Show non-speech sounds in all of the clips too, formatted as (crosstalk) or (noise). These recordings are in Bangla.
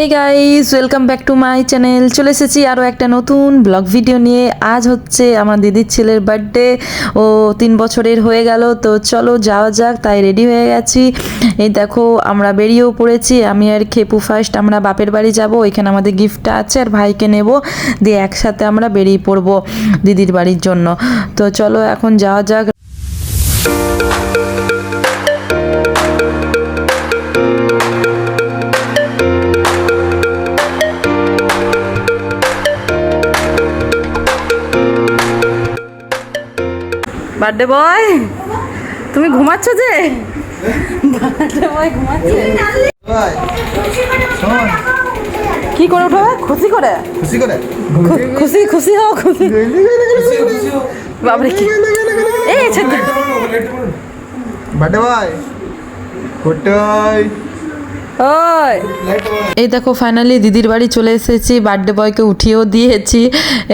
Hey guys welcome back to my channel চলে এসেছি আরও একটা নতুন ব্লগ ভিডিও নিয়ে। আজ হচ্ছে আমার দিদির ছেলের বার্থডে ও তিন বছরের হয়ে গেল, তো চলো যাওয়া যাক, তাই রেডি হয়ে গেছি। এই দেখো, আমরা বেরিয়েও পড়েছি। আমি আর খেপু ফার্স্ট আমরা বাপের বাড়ি যাব। ওইখানে আমাদের গিফটটা আছে, আর ভাইকে নেব। দিয়ে একসাথে আমরা বেরিয়ে পড়ব দিদির বাড়ির জন্য। তো চলো এখন যাওয়া যাক। Birthday boy? তুমি ঘুমাচ্ছ যে? বার্থডে বয় ঘুমাচ্ছে? কি করে উঠবে? খুশি করে? খুশি করে? খুশি খুশি হও খুশি। বাবরে কি? এই বার্থডে কোটাই ওই এই দেখো ফাইনালি দিদির বাড়ি চলে এসেছি বার্থডে বয়কে উঠিয়েও দিয়েছি।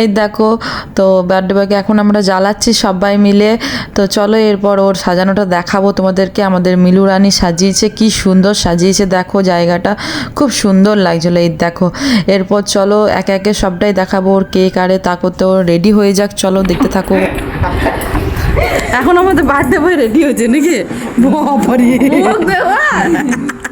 এই দেখো তো বার্থডে বয়কে এখন আমরা জ্বালাচ্ছি সবাই মিলে। তো চলো এরপর ওর সাজানোটা দেখাবো তোমাদেরকে। আমাদের মিলু রানী সাজিয়েছে কি সুন্দর সাজিয়েছে দেখো জায়গাটা। খুব সুন্দর লাগছিল এই দেখো। এরপর চলো একে একে সবটাই দেখাবো ওর কেক আরে তা করতে ওর রেডি হয়ে যাক। চলো দেখতে থাকো। এখন আমাদের বার্থডে বয় রেডি হয়েছে নাকি? বাবারে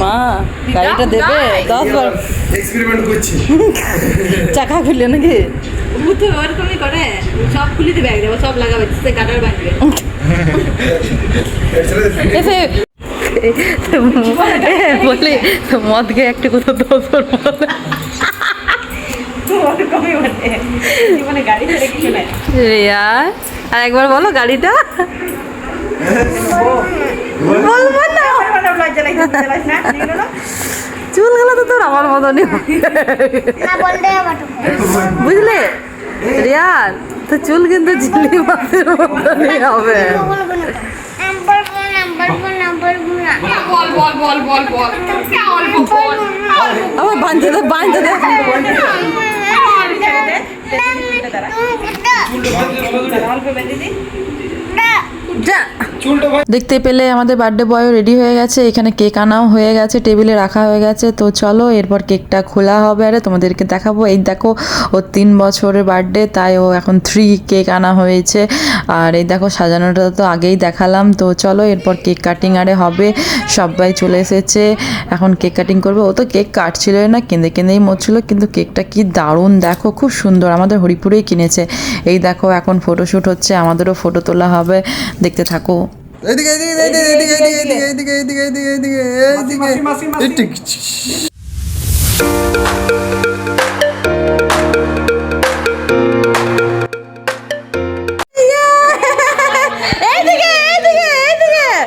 মা গাড়িটা দেবে? দশ বার। এক্সপেরিমেন্ট করছি। (laughs) চাকা খুললে নাকি? ও তো ওরকমই করে। সব খুলে দেবে একদম সব লাগাবে সে গাডার বাঁধবে। এসে বলি মদ খেয়ে একটা কোথাও দশ বার বলে। বলে রিয়া আর একবার বলো গাড়িটা। বলব চুলগুলো তো তোর আমার মতনই বুঝলে? রিয়ান তো চুল কিন্তু ঝিলি মাছের মতনই হবে। আমার বাঁধতে দে বাঁধতে দে। দেখতে পেলে আমাদের বার্থডে বয়ও রেডি হয়ে গেছে। এখানে কেক আনাও হয়ে গেছে টেবিলে রাখা হয়ে গেছে। তো চলো, এরপর কেকটা খোলা হবে। আরে, তোমাদেরকে দেখাবো। এই দেখো, ও তিন বছরের বার্থডে তাই ও এখন থ্রি কেক আনা হয়েছে। আর এই দেখো, সাজানোটা তো আগেই দেখালাম। তো চলো, এরপর কেক কাটিং আরে হবে। সবাই চলে এসেছে। এখন কেক কাটিং করবে। ও তো কেক কাটছিল না, কেঁদে কেঁদেই মরছিল। কিন্তু কেকটা কি দারুণ, দেখো, খুব সুন্দর। আমাদের হরিপুরেই কিনেছে। এই দেখো, এখন ফটোশ্যুট হচ্ছে। আমাদেরও ফটো তোলা হবে। দেখতে থাকো। এদিকে এদিকে এদিকে এদিকে এদিকে এদিকে এদিকে এদিকে এদিকে এদিকে এদিকে এইদিকে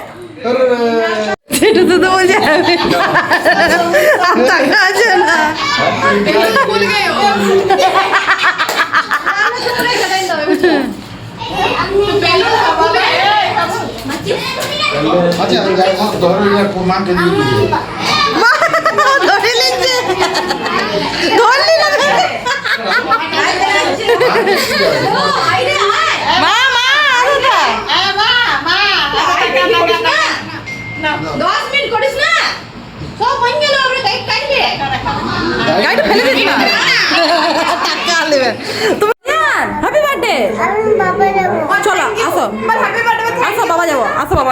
আচ্ছা। ধরো মাকে ধরে নিচ্ছে। ধরলি না মা মা আরও না দশ মিনিট করিস না সব হয়ে গেল আমরা কেক কাটবে গাড়িটা ফেলে দিস না। টাকা নেবে তুমি হ্যাপি বার্থডে চলো আসো। আসো বাবা যাব আসো বাবা।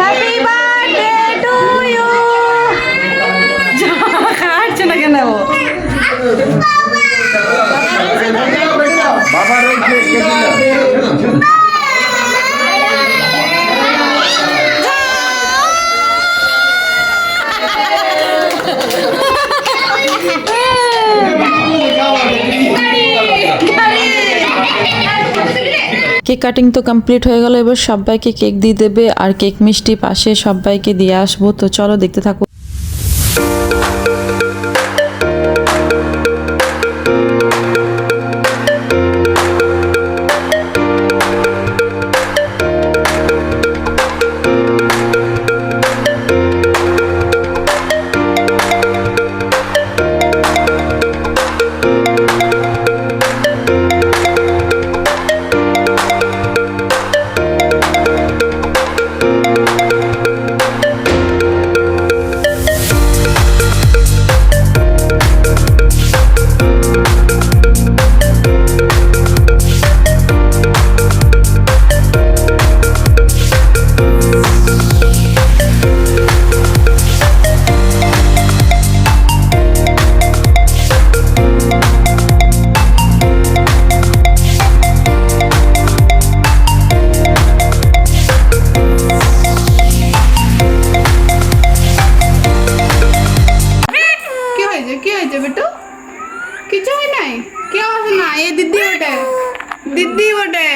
হ্যাপি বার্থডে টু ইউ খাচ্ছে না কেন কেক কাটিং তো কমপ্লিট হয়ে গেল, এবার সবাইকে কেক দিয়ে দেবে আর কেক মিষ্টি পাশে সবাইকে দিয়ে আসব। তো চলো দেখতে থাকো। হয়েছে কি হয়েছে বেটু? কিছু হয় নাই? কি আছে না এ দিদি ওটে দিদি ওটে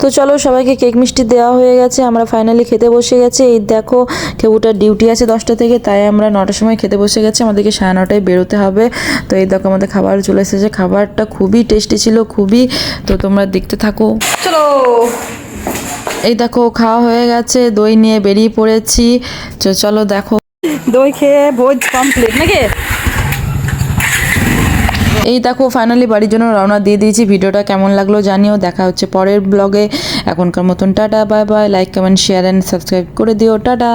তো চলো সবাইকে কেক মিষ্টি দেওয়া হয়ে গেছে আমরা ফাইনালি খেতে বসে গেছি। এই দেখো কেউটার ডিউটি আছে দশটা থেকে তাই আমরা নটার সময় খেতে বসে গেছি। আমাদেরকে সাড়ে নটায় বেরোতে হবে। তো এই দেখো আমাদের খাবার চলে এসেছে। খাবারটা খুবই টেস্টি ছিল খুবই। তো তোমরা দেখতে থাকো। চলো। এই দেখো খাওয়া হয়ে গেছে দই নিয়ে বেরিয়ে পড়েছি। তো চলো দেখো। দই খেয়ে ভোজ কমপ্লিট নাকি? এই দেখো ফাইনালি বাড়ির জন্য রওনা দিয়ে দিয়েছি। ভিডিওটা কেমন লাগল জানিও। দেখা হচ্ছে পরের ব্লগে এখনকার মতন tata bye bye like comment share and subscribe করে দিও। টাটা!